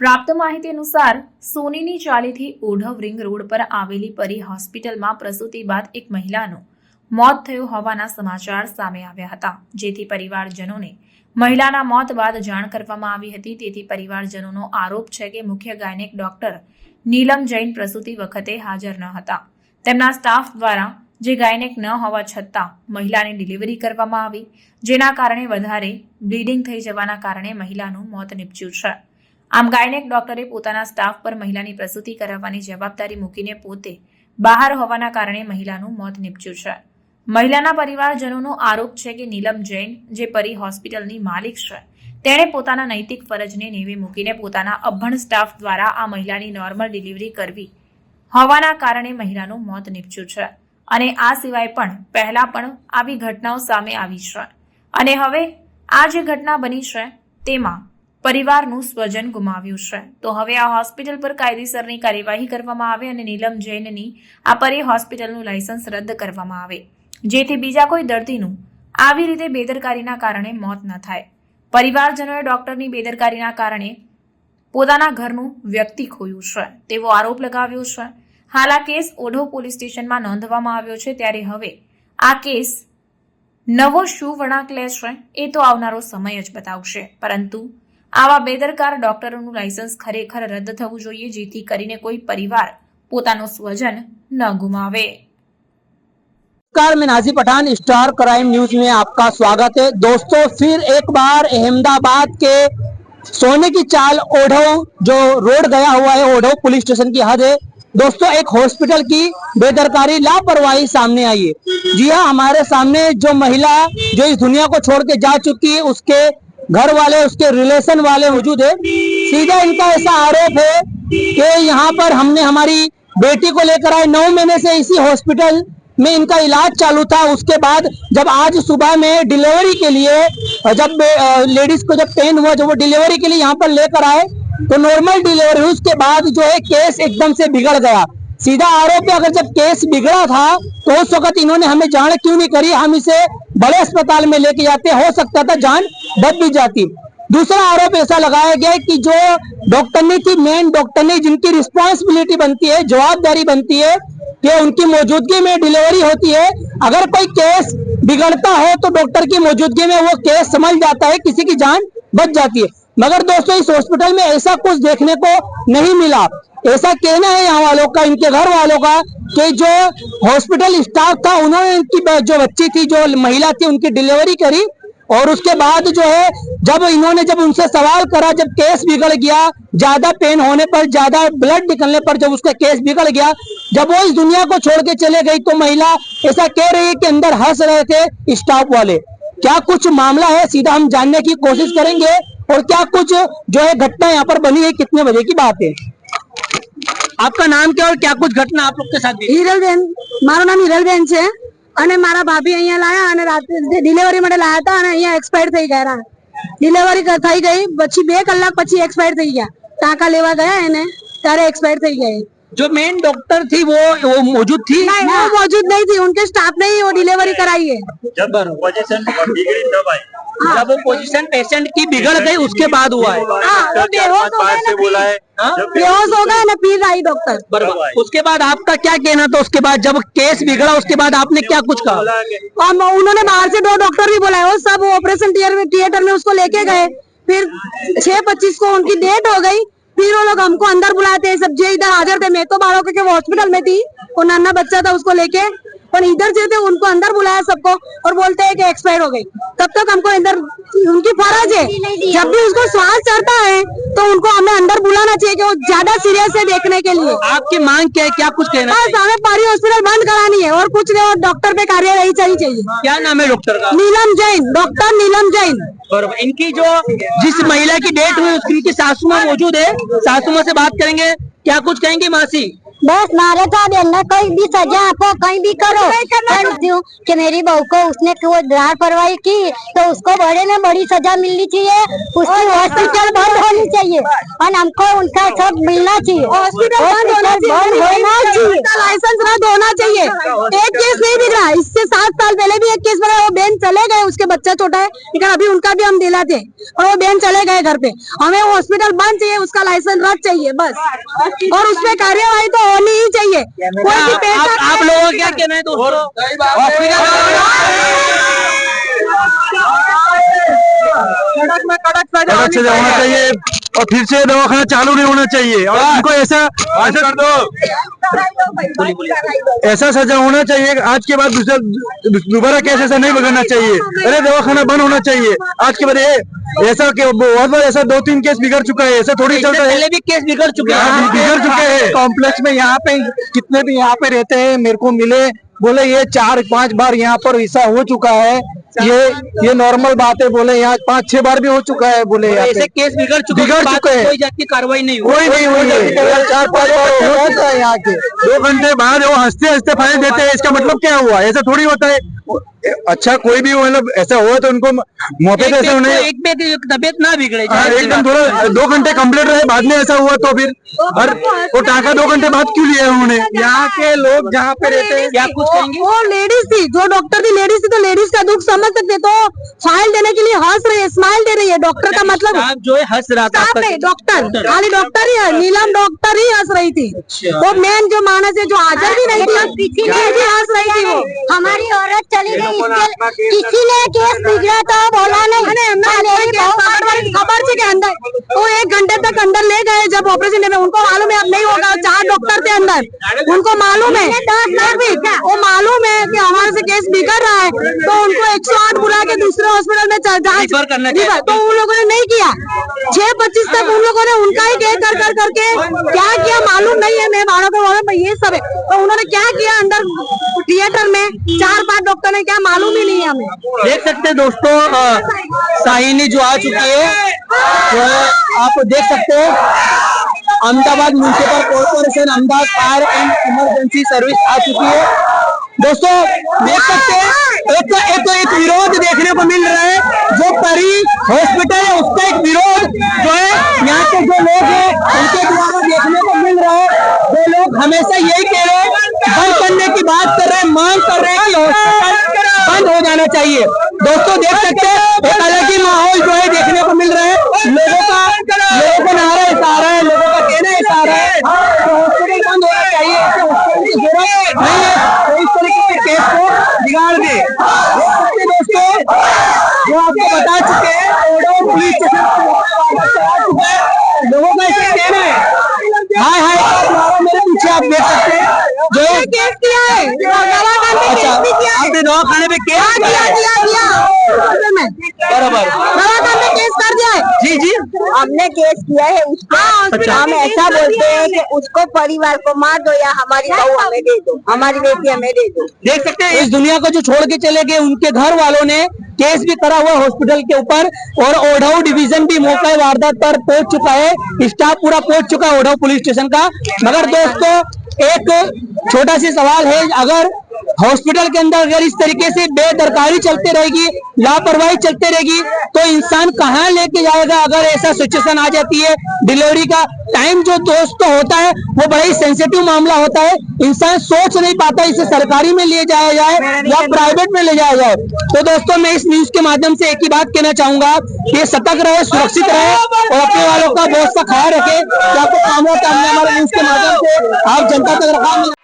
પ્રાપ્ત માહિતી અનુસાર, સોનીની ચાલીથી ઓઢવ રિંગ રોડ પર આવેલી પરી હોસ્પિટલમાં પ્રસૂતિ બાદ એક મહિલાનું મોત થયું હોવાના સમાચાર સામે આવ્યા હતા. જેથી પરિવારજનોને મહિલાના મોત બાદ જાણ કરવામાં આવી હતી. તેથી પરિવારજનોનો આરોપ છે કે મુખ્ય ગાયનેક ડોક્ટર નીલમ જૈન પ્રસૂતિ વખતે હાજર ન હતા. તેમના સ્ટાફ દ્વારા જે ગાયનેક ન હોવા છતાં મહિલાની ડિલિવરી કરવામાં આવી, જેના કારણે વધારે બ્લીડિંગ થઈ જવાના કારણે મહિલાનું મોત નીપજ્યું છે. આમ ગાયનેક ડોક્ટરે પોતાના સ્ટાફ પર મહિલાની પ્રસૂતિ કરાવવાની જવાબદારી મૂકીને પોતે બહાર હોવાના કારણે મહિલાનું મોત નીપજ્યું છે. મહિલાના પરિવારજનોનો આરોપ છે કે નીલમ જૈન, જે પરી હોસ્પિટલની માલિક છે, તેણે પોતાના નૈતિક ફરજને નેવે મૂકીને પોતાના અભણ સ્ટાફ દ્વારા આ મહિલાની નોર્મલ ડિલિવરી કરવી હોવાના કારણે મહિલાનું મોત નીપજ્યું છે. અને આ સિવાય પણ પહેલા પણ આવી ઘટનાઓ સામે આવી છે. અને હવે આ જે ઘટના બની છે, તેમાં પરિવારનું સ્વજન ગુમાવ્યું છે. તો હવે આ હોસ્પિટલ પર કાયદેસરની કાર્યવાહી કરવામાં આવે અને નીલમ જૈનની આ પરી હોસ્પિટલનું લાયસન્સ રદ કરવામાં આવે. જેથી બીજા કોઈ દર્દીનું આવી રીતે બેદરકારીના કારણે મોત ન થાય. પરિવારજનોએ ડોક્ટરની બેદરકારીના કારણે પોતાના ઘરનું વ્યક્તિ ખોયું છે. તેવો આરોપ લગાવ્યો છે હાલ આ કેસ ઓઢવ પોલીસ સ્ટેશનમાં નોંધવામાં આવ્યો છે ત્યારે હવે આ કેસ નવો શું વળાંક લે છે એ તો આવનારો સમય જ બતાવશે પરંતુ આવા બેદરકાર ડોક્ટરોનું લાયસન્સ ખરેખર રદ થવું જોઈએ જેથી કરીને કોઈ પરિવાર પોતાનું સ્વજન ન ગુમાવે नमस्कार मैं Naji Pathan star crime news में आपका स्वागत है दोस्तों फिर एक बार अहमदाबाद के सोने की चाल ओढ़ो जो रोड गया हुआ है ओढ़ो पुलिस स्टेशन की हद है दोस्तों, एक हॉस्पिटल की बेदरकारी, लापरवाही सामने आई है। जी हाँ हमारे सामने जो महिला जो इस दुनिया को छोड़ के जा चुकी है, उसके घर वाले, उसके रिलेशन वाले मौजूद है। सीधा इनका ऐसा आरोप है कि यहाँ पर हमने, हमारी बेटी को लेकर आए, नौ महीने से इसी हॉस्पिटल में इनका इलाज चालू था। उसके बाद जब आज सुबह में डिलीवरी के लिए, जब लेडीज़ को जब पेन हुआ, जब वो डिलीवरी के लिए यहाँ पर लेकर आए तो नॉर्मल डिलीवरी उसके बाद जो है केस एकदम से बिगड़ गया। सीधा आरोप है अगर जब केस बिगड़ा था तो उस वक्त इन्होंने हमें जान क्यों नहीं करी? हम इसे बड़े अस्पताल में लेके जाते। हो सकता था जान बच भी जाती। दूसरा आरोप ऐसा लगाया गया कि जो डॉक्टरनी थी मेन डॉक्टरनी जिनकी रिस्पॉन्सिबिलिटी बनती है, जवाबदारी बनती है, कि उनकी मौजूदगी में डिलीवरी होती है। अगर कोई केस बिगड़ता हो तो डॉक्टर की मौजूदगी में वो केस समझ जाता है, किसी की जान बच जाती है। मगर दोस्तों, इस हॉस्पिटल में ऐसा कुछ देखने को नहीं मिला। ऐसा कहना है यहाँ वालों का, इनके घर वालों का, कि जो हॉस्पिटल स्टाफ था, उन्होंने इनकी जो बच्ची थी, जो महिला थी, उनकी डिलीवरी करी और उसके बाद जो है, जब इन्होंने जब उनसे सवाल करा, जब केस बिगड़ गया, ज़्यादा पेन होने पर, ज़्यादा ब्लड निकलने पर जब उसका केस बिगड़ गया, जब वो इस दुनिया को छोड़ के चले गई तो महिला ऐसा कह रही है कि अंदर हंस रहे थे स्टाफ वाले। क्या कुछ मामला है? सीधा हम जानने की कोशिश करेंगे। और क्या कुछ जो है घटना यहाँ पर बनी है कितने बजे की बात है आपका नाम क्या और क्या कुछ घटना आप लोग के साथ हुई? હિરલબેન મારું નામ હિરલબેન છે અને મારા ભાભી અહીંયા લાયા અને રાત્રે ડિલિવરી માટે લાયા હતા અને અહીંયા એક્સપાયર થઈ ગયા ડિલિવરી થઈ ગઈ પછી બે કલાક પછી એક્સપાયર થઈ ગયા ટાંકા લેવા ગયા એને ત્યારે એક્સપાયર થઈ ગયા એ. जो मेन डॉक्टर थी वो वो मौजूद थी? नहीं वो मौजूद नहीं थी उनके स्टाफ ने ही वो डिलीवरी कराई है। जब पोजीशन बिगड़ी तब आई। जब वो पोजीशन पेशेंट की बिगड़ गई उसके बाद हुआ है। हाँ, डॉक्टर बेहोश हो गए ना बोला है। हाँ? जब बेहोश हो गए ना फिर आई डॉक्टर बराबर। उसके बाद आपका क्या कहना था? उसके बाद जब केस बिगड़ा उसके बाद आपने क्या कुछ कहा? और उन्होंने बाहर से दो डॉक्टर भी बुलाए वो सब ऑपरेशन थिएटर में थिएटर में उसको लेके गए। फिर छह पच्चीस को उनकी डेट हो गई फिर वो लोग हमको अंदर बुलाते हैं, सब जे इधर हाजिर थे। मैं तो बालकों के हॉस्पिटल में थी? और नाना बच्चा था उसको लेके। पर इधर जो थे, उनको अंदर बुलाया सबको और बोलते हैं कि एक्सपायर हो गई। तब तक हमको अंदर उनकी फ़र्ज़ है। जब भी उसको श्वास चढ़ता है तो उनको हमें अंदर बुलाना चाहिए कि वो ज़्यादा सीरियस है देखने के लिए। आपकी मांग क्या है? क्या कुछ कहना बस हमें पारी हॉस्पिटल बंद करानी है और कुछ नहीं और डॉक्टर पे कार्यवाही चाहिए चाहिए। क्या नाम है डॉक्टर का? नीलम जैन डॉक्टर नीलम जैन। बराबर इनकी जो जिस महिला की डेट हुई उसकी इनकी सासू माँ मौजूद है। सासू माँ से बात करेंगे। क्या कुछ कहेंगे मासी? बस मारे तो अब ना कोई भी सजा आपको कहीं भी करो। पर कि मेरी बहू को उसने वो दार परवाही की। तो उसको बड़े में बड़ी सजा मिलनी चाहिए। उसकी हॉस्पिटल बंद होनी चाहिए। और हमको उनका सब मिलना चाहिए। हॉस्पिटल बंद होना चाहिए। होना चाहिए। उसका लाइसेंस रद्द होना चाहिए। एक केस नहीं बिगड़ा इससे सात साल पहले भी एक केस बना। वो बहन चले गए। उसके बच्चा छोटा है। लेकिन अभी उनका भी हम दिलाते और वो बहन चले गए घर पे। हमें हॉस्पिटल बंद चाहिए। उसका लाइसेंस रद्द चाहिए। बस। और उसमें कार्यवाही तो होनी ही चाहिए। कोई भी आप, पैसा आप लोगों का क्या कहना है दोस्तों? कड़क सजा होना चाहिए। और फिर से दवाखाना चालू नहीं होना चाहिए। और उनको ऐसा ऐसा कर दो। ऐसा सजा होना चाहिए। आज के बाद दूसरा दोबारा केस ऐसा नहीं बगड़ना चाहिए। अरे दवाखाना बंद होना चाहिए। आज के बाद ये ऐसा बहुत बार ऐसा दो तीन केस बिगड़ चुका है। ऐसा थोड़ी चलता है। पहले भी केस बिगड़ चुके हाँ, हैं बिगड़ चुके हैं। कॉम्प्लेक्स में यहाँ पे कितने भी यहाँ पे रहते हैं मेरे को मिले बोले ये चार पाँच बार यहाँ पर ऐसा हो चुका है। ये ये नॉर्मल बात है। बोले यहाँ पाँच छह बार भी हो चुका है बोले यहाँ ऐसे केस बिगड़ चुके हैं, बिगड़ चुके हैं। कोई जात की कार्रवाई नहीं हुई। कोई नहीं हुई। है चार पाँच बार हो चुका है यहाँ के। दो घंटे बाद वो हँसते हँसते फ़ाइल देते हैं इसका मतलब क्या हुआ? ऐसा थोड़ी होता है। अच्छा कोई भी मतलब ऐसा हुआ तो उनको मौके पे ऐसा उन्हें एक पे की तबीयत ना बिगड़े हाँ, एकदम थोड़ा दो घंटे कंप्लीट रहे बाद में ऐसा हुआ तो फिर और वो टाका दो घंटे बाद क्यों लिया उन्होंने? यहाँ के लोग जहाँ पे रहते हैं क्या कुछ कहेंगे? वो लेडीज़ थी जो डॉक्टर थी लेडीज़ थी तो लेडीज़ का दुख समझ सकते तो फ़ाइल देने के लिए हंस रही है स्माइल दे रही है। डॉक्टर का मतलब जो है हंस रहा था डॉक्टर खाली डॉक्टर ही है नीलम डॉक्टर ही हंस रही थी। वो मेन जो मानस है जो हाजिर भी नहीं थी हंस रही थी वो। हमारी औरत चली गई किसी ने केस बिगड़ा तो बोला नहीं। हाँ, खबर थी के अंदर। वो एक घंटे तक अंदर ले गए जब ऑपरेशन में। उनको मालूम है अब नहीं होगा चार डॉक्टर थे अंदर। उनको मालूम है। वो मालूम है कि हमारे से केस बिगड़ रहा है। तो उनको एक सौ आठ बुला के दूसरे हॉस्पिटल में जाँच तो उन लोगों ने नहीं किया। छह पच्चीस तक उन लोगों ने उनका ही केस कर कर करके क्या किया मालूम नहीं है। मैं बारह को बोला ये सब है। तो उन्होंने क्या किया अंदर थिएटर में? चार पाँच डॉक्टर ने क्या मालूम ही नहीं है हमें। देख सकते हैं दोस्तों साहिनी जो आ चुकी है तो आप देख सकते हैं, Ahmedabad municipal corporation Ahmedabad fire and emergency service आ चुकी है। दोस्तों, देख सकते हैं एक एक एक विरोध देखने को मिल रहा है। जो परी हॉस्पिटल है, उसका एक विरोध जो है, यहाँ के जो लोग है, उनके द्वारा देखने को मिल रहा है। वो लोग हमेशा यही कह रहे हैं, बंद करने की बात कर रहे हैं, मांग कर रहे हैं कि हॉस्पिटल बंद हो जाना चाहिए। दोस्तों, देख सकते हैं एक अलग ही माहौल जो है देखने को मिल रहा है लोगों का लोगों का नारा ऐसा आ रहा है लोगों का कहना ऐसा आ रहा है कि हॉस्पिटल बंद होना चाहिए इससे हॉस्पिटल की ज़रूरत नहीं है तो इस तरीके के केस को बिगाड़ दे देख सकते हैं दोस्तों जो आपको बता चुके हैं ओडो पुलिस स्टेशन पर वापस चला चुका है लोगों का ऐसा कहना है हाय हाय का नारा मेरे पीछे आप देख सकते हैं जो केस किया है दवाखाने में अच्छा केस भी है दवाखाने में केस हाँ, किया किया है किया किया हॉस्पिटल में। बराबर। दवाखाने में केस कर दिया है। जी जी। हमने केस किया है उसको। अच्छा। हम ऐसा बोलते हैं कि उसको परिवार को मार दो या हमारी बहू हमें दे दो। हमारी बेटी हमें दे दो। देख सकते हैं इस दुनिया को जो छोड़ के चले गए उनके घर वालों ने केस भी करा हुआ हॉस्पिटल के ऊपर और ओढ़ाऊ डिवीज़न भी मौका वारदात पर पहुँच चुका है। स्टाफ पूरा पहुँच चुका है ओढ़ाऊ पुलिस स्टेशन का। मगर दोस्तों एक छोटा सी सवाल है अगर हॉस्पिटल के अंदर अगर इस तरीके से बेदरकारी चलते रहेगी लापरवाही चलते रहेगी तो इंसान कहाँ लेके जाएगा अगर ऐसा सिचुएशन आ जाती है? डिलीवरी का टाइम जो दोस्त तो होता है वो बड़ा ही सेंसिटिव मामला होता है। इंसान सोच नहीं पाता इसे सरकारी में ले जाया जाए या प्राइवेट में ले जाया जाए। तो दोस्तों मैं इस न्यूज़ के माध्यम से एक ही बात कहना चाहूँगा कि सतर्क रहे सुरक्षित रहे और अपने वालों का बहुत सा ख्याल रखे। आपको कामों का न्यूज़ के माध्यम से आप जनता तक रखा